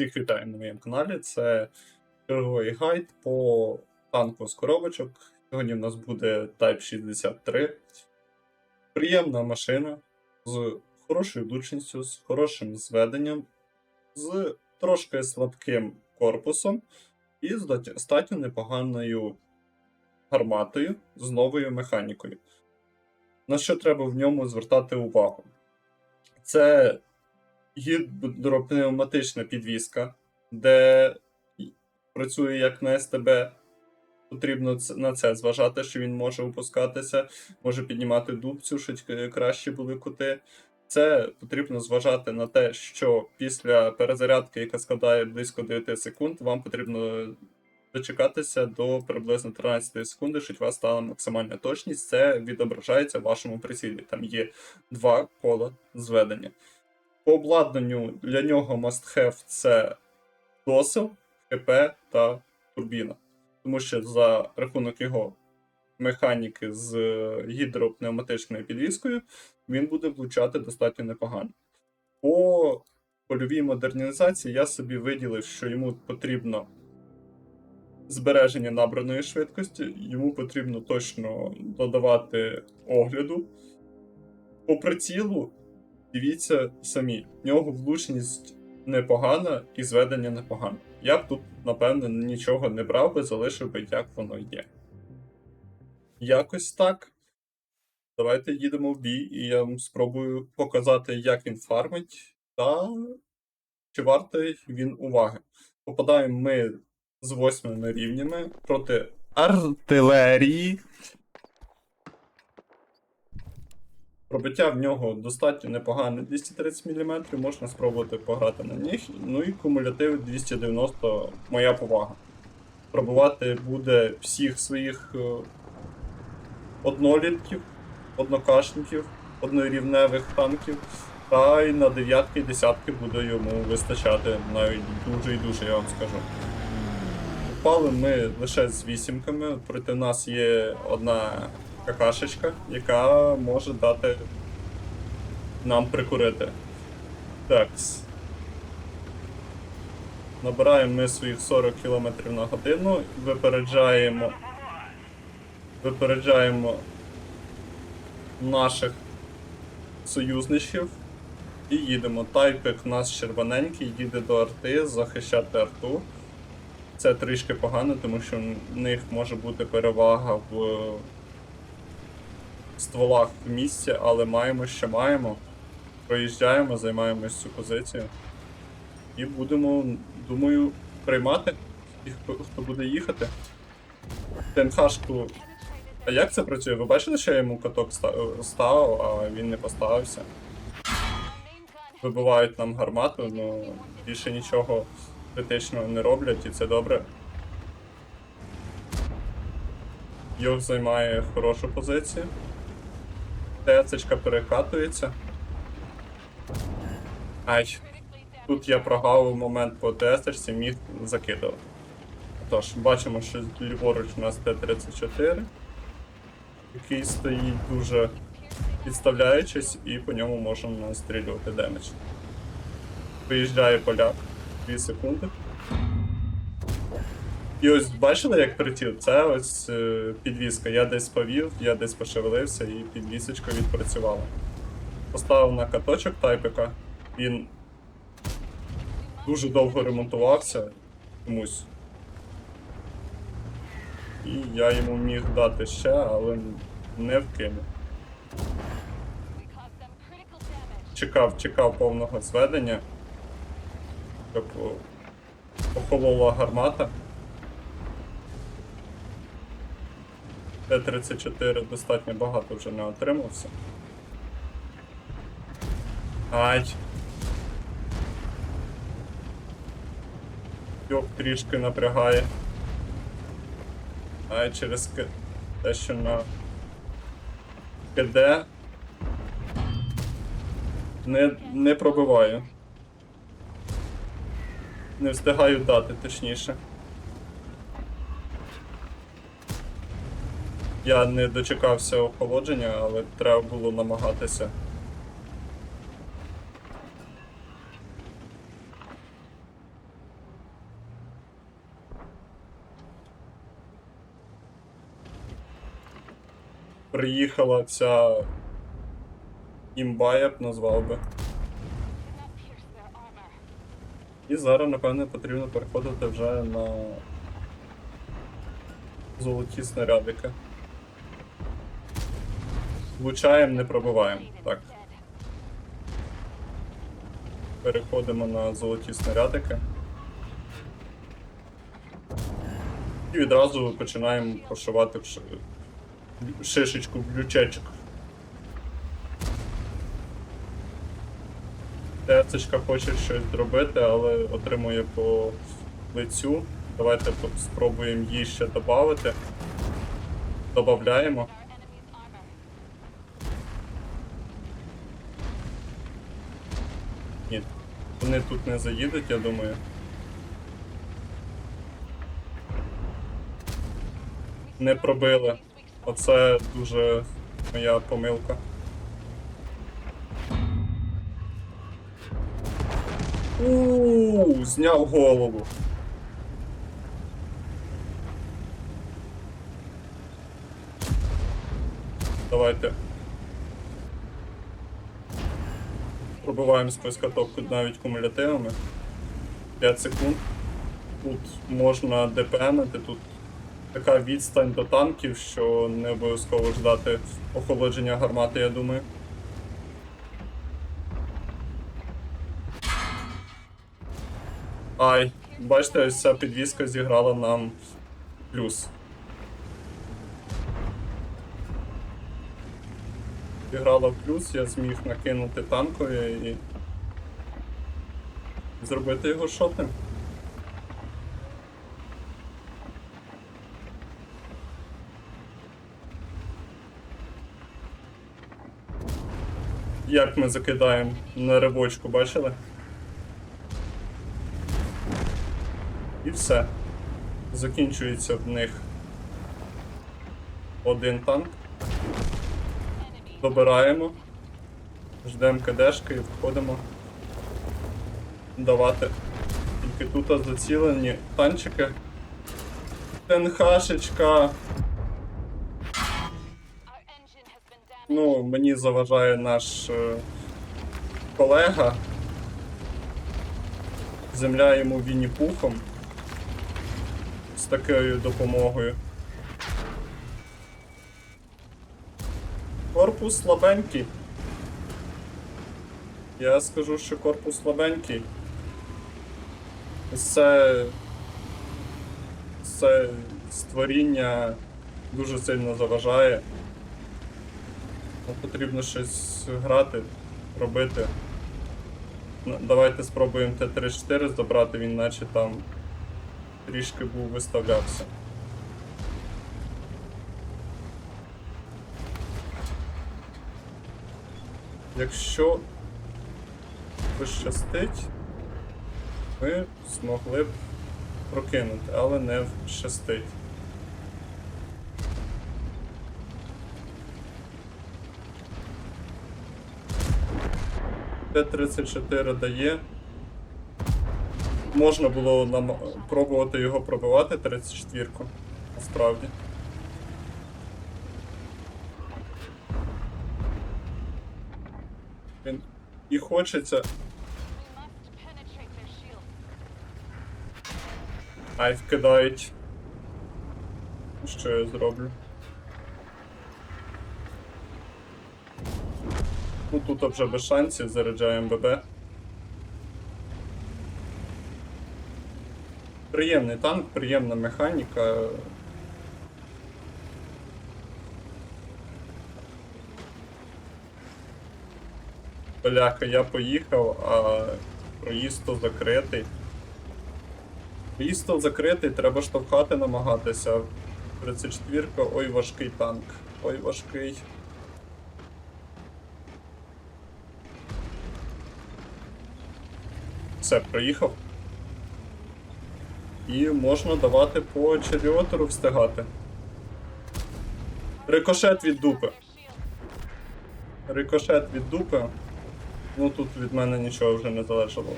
Всіх вітаю на моєму каналі. Це черговий гайд по танку з коробочок. Сьогодні в нас буде Type 63. Приємна машина з хорошою влучністю, з хорошим зведенням, з трошки слабким корпусом і з достатньо непоганою гарматою з новою механікою. На що треба в ньому звертати увагу? Це гідропневматична підвіска, де працює як на СТБ. Потрібно на це зважати, що він може опускатися, може піднімати дубцю, щоб е, краще були кути. Це потрібно зважати на те, що після перезарядки, яка складає близько 9 секунд, вам потрібно дочекатися до приблизно 13 секунди, щоб у вас стала максимальна точність. Це відображається в вашому прицілі. Там є два кола зведення. По обладнанню для нього must have це досил, ХП та турбіна. Тому що за рахунок його механіки з е, гідропневматичною підвіскою він буде влучати достатньо непогано. По польовій модернізації я собі виділив, що йому потрібно збереження набраної швидкості, йому потрібно точно додавати огляду. По прицілу дивіться самі, в нього влучність непогана і зведення непогане. Я б тут, напевно, нічого не брав би, залишив би, як воно є. Якось так. Давайте їдемо в бій, і я вам спробую показати, як він фармить, та чи вартий він уваги. Попадаємо ми з восьмими рівнями проти артилерії. Пробиття в нього достатньо непогане 230 мм, можна спробувати пограти на них. Ну і кумулятив 290 моя повага. Пробувати буде всіх своїх е, однолітків, однокашників, однорівневих танків. Та й на дев'ятки і десятки буде йому вистачати навіть дуже і дуже, я вам скажу. Упали ми лише з вісімками. Проти нас є одна какашечка, яка може дати нам прикурити. Так. Набираємо ми своїх 40 км на годину, випереджаємо. Випереджаємо наших союзничів і їдемо. Тайпик у нас червоненький, їде до арти, захищати арту. Це трішки погано, тому що в них може бути перевага в стволах в місці, але маємо, що маємо. Проїжджаємо, займаємось цю позицію. І будемо, думаю, приймати тих, хто- буде їхати. ТНХшку. А як це працює? Ви бачили, що я йому каток ста- ставив, а він не поставився? Вибивають нам гармату, ну більше нічого критичного не роблять, і це добре. Йог займає хорошу позицію. ТЦ перекатується. Ай. Тут я прогавив момент по ТС, міг закидувати. Тож, бачимо, що ліворуч у нас Т-34, який стоїть дуже підставляючись, і по ньому можемо настрілювати демедж. Виїжджає поляк 2 секунди. І ось бачили, як прилетів? Це ось е, підвіска. Я десь повів, я десь пошевелився і підвісочка відпрацювала. Поставив на каточок тайпика, він дуже довго ремонтувався комусь. І я йому міг дати ще, але не вкинув. Чекав, чекав повного зведення, щоб охолола гармата. Т-34 достатньо багато вже не отримався. Ай. Йок трішки напрягає. Ай, через К... те, що на КД не, не пробиваю. Не встигаю дати, точніше. Я не дочекався охолодження, але треба було намагатися. Приїхала ця імба, я б назвав би. І зараз, напевне, потрібно переходити вже на золоті снарядики. Влучаємо, не пробиваємо. Так, переходимо на золоті снарядики. І відразу починаємо ши- шишечку, в лючечок. Терцечка хоче щось зробити, але отримує по лицю. Давайте спробуємо її ще додати. Добавляємо. Вони тут не заїдуть, я думаю. Не пробили. Оце дуже моя помилка. Ууу, зняв голову. Давайте. Пробиваємо спискаток навіть кумулятивами. 5 секунд. Тут можна ДПНити, тут така відстань до танків, що не обов'язково ждати охолодження гармати, я думаю. Ай, бачите, ось ця підвіска зіграла нам плюс. Зіграла в плюс, я зміг накинути танкові і зробити його шотним. Як ми закидаємо на ривочку, бачили? І все. Закінчується в них один танк. Добираємо. Ждемо КДшки і входимо. Давати. Тільки тут зацілені танчики. ТНХшечка. Ну, мені заважає наш е, колега. Земля йому Вінні-Пухом. З такою допомогою. Корпус слабенький. Я скажу, що корпус слабенький. Це. Це створіння дуже сильно заважає. Потрібно щось грати, робити. Ну, Давайте спробуємо Т-34 забрати, він наче там трішки був виставлявся. Якщо пощастить, ми змогли б прокинути, але не щастить. Т-34 дає. Можна було нам пробувати його пробивати 34-ку. Насправді. Він і хочеться. Ай, вкидають. Що я зроблю? Ну тут вже без шансів заряджаємо ББ. Приємний танк, приємна механіка. Бляха, я поїхав, а проїзд то закритий. Проїзд то закритий, треба штовхати намагатися. 34 ка ой важкий танк. Ой важкий. Все, проїхав. І можна давати по чаріотеру встигати. Рикошет від дупи. Рикошет від дупи. Ну тут від мене нічого вже не залежало.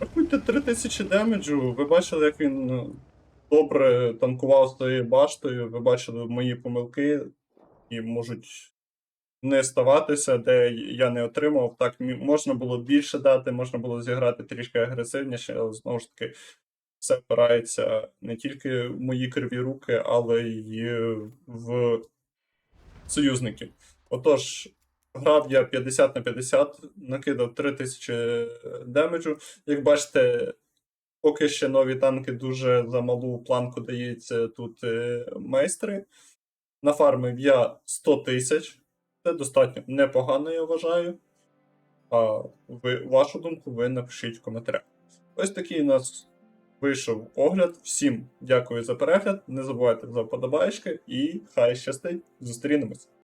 Рахуйте 3000 демеджу. Ви бачили, як він ну, добре танкував своєю баштою, ви бачили мої помилки. і можуть не ставатися, де я не отримав. Так, можна було більше дати, можна було зіграти трішки агресивніше, але знову ж таки, все опирається не тільки в мої криві руки, але й в союзників. Отож, грав я 50 на 50, накидав 3000 демеджу. Як бачите, поки ще нові танки дуже за малу планку даються тут е, майстри. Нафармив я 100 тисяч. Це достатньо непогано, я вважаю. А ви, вашу думку ви напишіть в коментарях. Ось такий у нас вийшов огляд. Всім дякую за перегляд. Не забувайте за вподобайки і хай щастить. Зустрінемось.